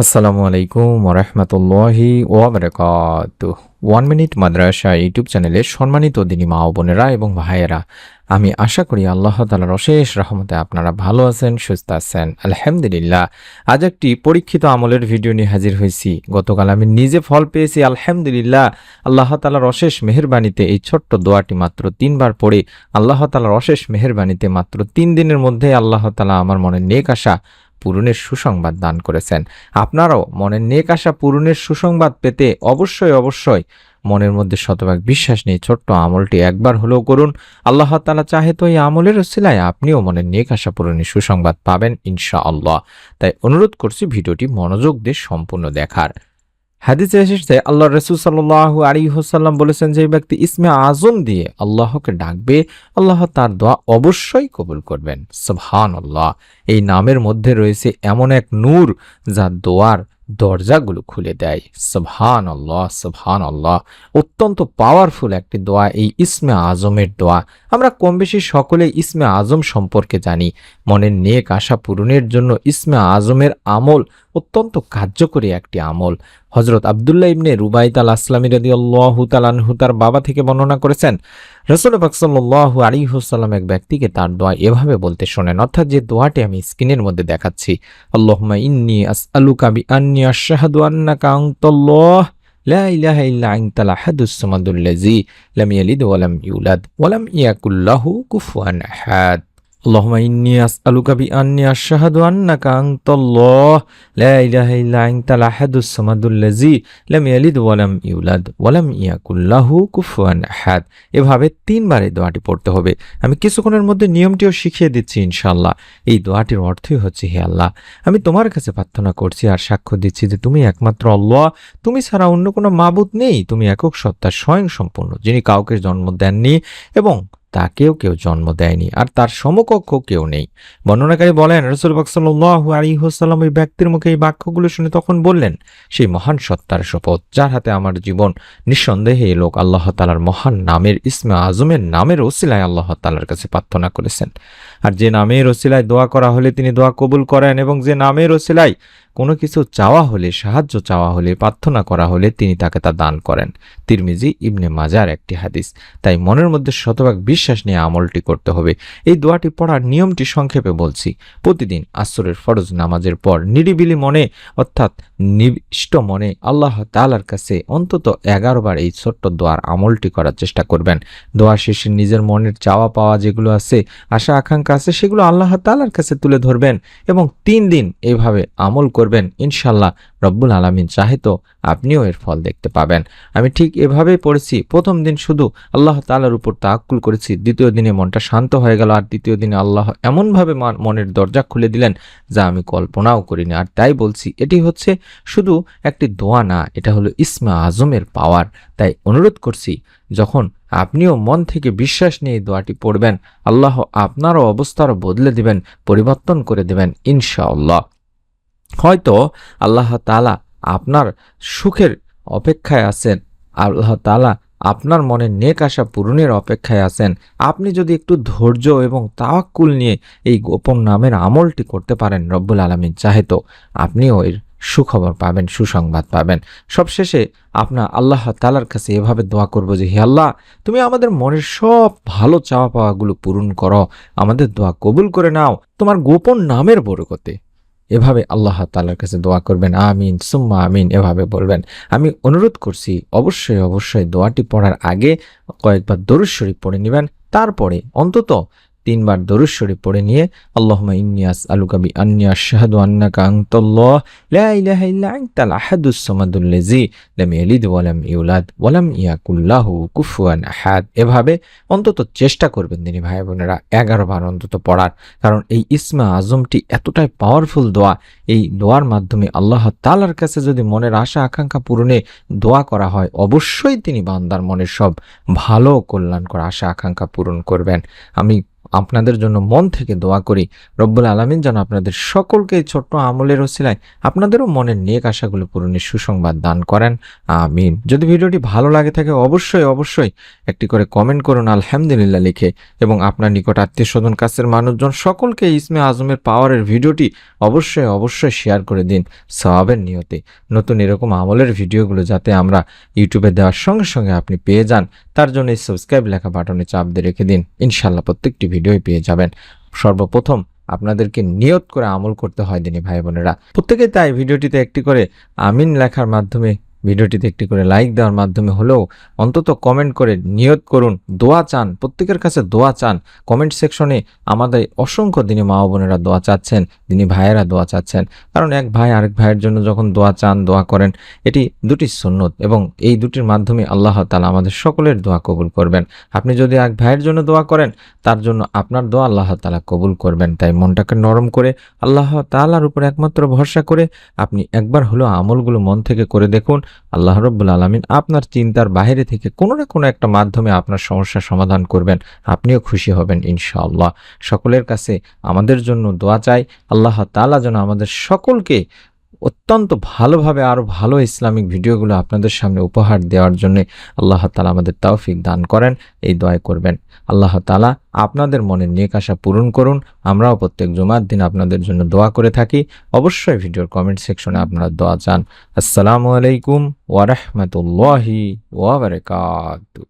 আসসালামু আলাইকুম ওরহমতুল্লাহি ওবরাকাত ওয়ান মিনিট মাদ্রাসা ইউটিউব চ্যানেলের সম্মানিত দিনী মা ও বোনেরা এবং ভাইয়েরা, আমি আশা করি আল্লাহ তালার অশেষ রহমতে আপনারা ভালো আছেন, সুস্থ আছেন। আলহামদুলিল্লাহ, আজ একটি পরীক্ষিত আমলের ভিডিও নিয়ে হাজির হয়েছি। গতকাল আমি নিজে ফল পেয়েছি, আলহামদুলিল্লাহ। আল্লাহ তালার অশেষ মেহরবানিতে এই ছোট্ট দোয়াটি মাত্র তিনবার পড়ে। আল্লাহ তালার অশেষ মেহরবানিতে মাত্র তিন দিনের মধ্যে আল্লাহ তালা আমার মনে নেক আশা পূরণের সুসংবাদ দান করেছেন। আপনারাও মনের নেক আশা পূরণের সুসংবাদ পেতে অবশ্যই অবশ্যই মনের মধ্যে শতভাগ বিশ্বাস নেই ছোট্ট আমলটি একবার হলেও করুন। আল্লাহ তালা চাহে তো এই আমলের ওসিলায় আপনিও মনের নেক আশা পূরণের সুসংবাদ পাবেন ইনশা আল্লাহ তাই অনুরোধ করছি ভিডিওটি মনোযোগ দিয়ে সম্পূর্ণ দেখার। হাদিসে এসেছে আল্লাহ রসুল সাল্লাহ আলী হোসাল্লাম বলেছেন, যে ব্যক্তি ইসমে আজম দিয়ে আল্লাহকে ডাকবে, আল্লাহ তার দোয়া অবশ্যই কবুল করবেন। সুবহান আল্লাহ এই নামের মধ্যে রয়েছে এমন এক নূর যা দোয়ার দরজাগুলো খুলে দেয়। সুবহান আল্লাহ সুবহান আল্লাহ অত্যন্ত পাওয়ারফুল একটি দোয়া এই ইসমে আজমের দোয়া। আমরা কম বেশি সকলে ইসমে আজম সম্পর্কে জানি। মনের নেক আশা পূরণের জন্য ইসমে আজমের আমল অত্যন্ত কার্যকরী একটি আমল হজরত আবদুল্লাহ ইবনে রুবাইত আল আসলামী রদি আল্লাহ তালানহু তার বাবা থেকে বর্ণনা করেছেন রসুল বাকসাল্লাহ আলী হুসাল্লাম এক ব্যক্তিকে তার দোয়া এভাবে বলতে শোনেন অর্থাৎ যে দোয়াটি আমি স্ক্রিনের মধ্যে দেখাচ্ছি আল্লাহমা ইন্নি আস আলু কাবি আন্নি আশাহাদু আন্নাকা আংতল্লাহ لا إله إلا أنت الأحد الصمد الذي لم يلد ولم يولد ولم يكن له كفوا أحد اللهم إني أسألك بأني أشهد أنك أنت الله لا إله إلا أنت الأحد الصمد الذي لم يلد ولم يولد ولم يكن له كفوا أحد এভাবে তিনবার এই দোয়াটি পড়তে হবে আমি কিছুক্ষণের মধ্যে নিয়মটিও শিখিয়ে দিচ্ছি ইনশাআল্লাহ এই দোয়াটির অর্থই হচ্ছে হে আল্লাহ আমি তোমার কাছে প্রার্থনা করছি আর সাক্ষ্য দিচ্ছি যে তুমি একমাত্র আল্লাহ তুমি ছাড়া অন্য কোনো মাবুদ নেই তুমি একক সত্তা স্বয়ং সম্পূর্ণ যিনি কাউকে জন্ম দেননি এবং তাকেও কেউ জন্ম দেয়নি আর তার সমকক্ষ কেউ নেই। বর্ণনাকারী বলেন রসুল বাকসাল্লাহ আলী ওই ব্যক্তির মুখে এই বাক্যগুলো শুনে তখন বললেন, সেই মহান সত্তার শপথ, যার হাতে আমার জীবন, নিঃসন্দেহে এই লোক আল্লাহ তালার মহান নামের ইসমে আজমের নামের ওসিলায় আল্লাহ তালার কাছে প্রার্থনা করেছেন। আর যে নামের ওসিলায় দোয়া করা হলে তিনি দোয়া কবুল করেন এবং যে নামের ওসিলায় কোনো কিছু চাওয়া হলে, সাহায্য চাওয়া হলে, প্রার্থনা করা হলে তিনি তাকে তা দান করেন। তিরমিজি, ইবনে মাজার একটি হাদিস। তাই মনের মধ্যে শতভাগ বিশ্বাস নিয়ে আমলটি করতে হবে। এই দোয়াটি পড়ার নিয়মটি সংক্ষেপে বলছি। প্রতিদিন আসরের ফরজ নামাজের পর নিরিবিলি মনে, অর্থাৎ নিবিষ্ট মনে আল্লাহ তালার কাছে অন্তত এগারো বার এই ছোট্ট দোয়ার আমলটি করার চেষ্টা করবেন। দোয়া শেষে নিজের মনের চাওয়া পাওয়া যেগুলো আছে আশা আকাঙ্ক্ষা আছে, সেগুলো আল্লাহ তালার কাছে তুলে ধরবেন এবং তিন দিন এইভাবে আমল করবেন, ইনশাল্লাহ রব্বুল আলমিন চাহে তো আপনিও এর ফল দেখতে পাবেন। আমি ঠিক এভাবেই পড়েছি, প্রথম দিন শুধু আল্লাহ তালার উপর তাক্কুল করেছি, দ্বিতীয় দিনে মনটা শান্ত হয়ে গেল, আর দ্বিতীয় দিনে আল্লাহ এমনভাবে মনের দরজা খুলে দিলেন যা আমি কল্পনাও করিনি। আর তাই বলছি, এটি হচ্ছে শুধু একটি দোয়া না, এটা হলো ইসমা আজমের পাওয়ার। তাই অনুরোধ করছি, যখন আপনিও মন থেকে বিশ্বাস নিয়ে দোয়াটি পড়বেন, আল্লাহ আপনারও অবস্থারও বদলে দিবেন, পরিবর্তন করে দেবেন, ইনশাআল্লাহ। হয়তো আল্লাহ তালা আপনার সুখের অপেক্ষায় আছেন। আল্লাহ তালা আপনার মনে নেক আশা পূরণের অপেক্ষায় আছেন। আপনি যদি একটু ধৈর্য এবং তাওয়াক্কুল নিয়ে এই গোপন নামের আমলটি করতে পারেন রব্বুল আলমিন, চাহে তো আপনিও এর সুখবর পাবেন, সুসংবাদ পাবেন। সবশেষে আপনার আল্লাহ তালার কাছে এভাবে দোয়া করব যে, হে আল্লাহ, তুমি আমাদের মনের সব ভালো চাওয়া পাওয়াগুলো পূরণ করো। আমাদের দোয়া কবুল করে নাও। তোমার গোপন নামের বরকতে। এভাবে আল্লাহ তালার কাছে দোয়া করবেন, আমিন, সুম্মা আমিন, এভাবে বলবেন। আমি অনুরোধ করছি, অবশ্যই অবশ্যই দোয়াটি পড়ার আগে কয়েকবার দরুদ শরীফ পড়ে নেবেন, তারপরে অন্তত তিনবার দরুদ শরীফ পড়ে নিয়ে, আল্লাহুম্মা ইন্নী আসআলুকা বিআন্নী আশহাদু আন্নাকা আনতাল্লাহ, লা ইউলাদ ওয়া লাম ইয়াকুল লাহু কুফুয়ান আহাদ। এভাবে অন্তত চেষ্টা করবেন তিনি ভাই বোনেরা, এগারো বার অন্তত পড়ার। কারণ এই ইসমা আজমটি এতটাই পাওয়ারফুল দোয়া, এই দোয়ার মাধ্যমে আল্লাহ তালার কাছে যদি মনের আশা, আকাঙ্ক্ষা পূরণে দোয়া করা হয়, অবশ্যই তিনি বান্দার মনের সব ভালো কল্যাণকর আশা, আকাঙ্ক্ষা পূরণ করবেন। আমি আপনাদের জন্য মন থেকে দোয়া করি। রব্বুল আলমিন যেন আপনাদের সকলকে এই ছোট্ট আমলের ওসিলায় আপনাদেরও মনের নেক আশাগুলো পূরণের সুসংবাদ দান করেন। আমিন। যদি ভিডিওটি ভালো লাগে থাকে, অবশ্যই অবশ্যই একটি করে কমেন্ট করুন, আলহামদুলিল্লাহ লিখে। এবং আপনার নিকট আত্মীয় স্বজন, কাছের মানুষজন সকলকে ইসমে আজমের পাওয়ারের ভিডিওটি অবশ্যই অবশ্যই শেয়ার করে দিন সওয়াবের নিয়তে। নতুন এরকম আমলের ভিডিওগুলো যাতে আমরা ইউটিউবে দেওয়ার সঙ্গে সঙ্গে আপনি পেয়ে যান, তার জন্য এই সাবস্ক্রাইব লেখা বাটনে চাপ দিয়ে রেখে দিন। ইনশাল্লাহ প্রত্যেকটি ভিডিওই পেয়ে যাবেন। সর্বপ্রথম আপনাদেরকে নিয়ত করে আমল করতে হয়, দিনী ভাই বোনেরা প্রত্যেকে তাই ভিডিওটিতে একটি করে আমিন লেখার মাধ্যমে ভিডিওটিতে একটি করে লাইক দেওয়ার মাধ্যমে হলেও অন্তত কমেন্ট করে নিয়ত করুন, দোয়া চান, প্রত্যেকের কাছে দোয়া চান। কমেন্ট সেকশনে আমাদের অসংখ্য দিনী মা বোনেরা দোয়া চাচ্ছেন, দিনী ভাইয়েরা দোয়া চাচ্ছেন। কারণ এক ভাই আরেক ভাইয়ের জন্য যখন দোয়া চান, দোয়া করেন, এটি দুটি সুন্নত এবং এই দুটির মাধ্যমে আল্লাহ তালা আমাদের সকলের দোয়া কবুল করবেন। আপনি যদি এক ভাইয়ের জন্য দোয়া করেন, তার জন্য আপনার দোয়া আল্লাহ তালা কবুল করবেন। তাই মনটাকে নরম করে, আল্লাহ তালার উপর একমাত্র ভরসা করে আপনি একবার হলেও আমলগুলো মন থেকে করে দেখুন আল্লাহ রব্বুল আলমিন আপনার চিন্তার বাইরে থেকে কোনো না কোনো একটা মাধ্যমে আপনার সমস্যা সমাধান করবেন। আপনিও খুশি হবেন ইনশাআল্লাহ। সকলের কাছে আমাদের জন্য দোয়া চাই। আল্লাহ তালা যেন আমাদের সকলকে অত্যন্ত ভালোভাবে আরও ভালো ইসলামিক ভিডিওগুলো আপনাদের সামনে উপহার দেওয়ার জন্য আল্লাহ তালা আমাদের তৌফিক দান করেন, এই দোয়াই করবেন। আল্লাহ তালা আপনাদের মনের নেক আশা পূরণ করুন। আমরাও প্রত্যেক জুমার দিন আপনাদের জন্য দোয়া করে থাকি। অবশ্যই ভিডিওর কমেন্ট সেকশনে আপনারা দোয়া চান। আসসালামু আলাইকুম ওয়ারহমতুল্লাহি ওয়াবারকাতু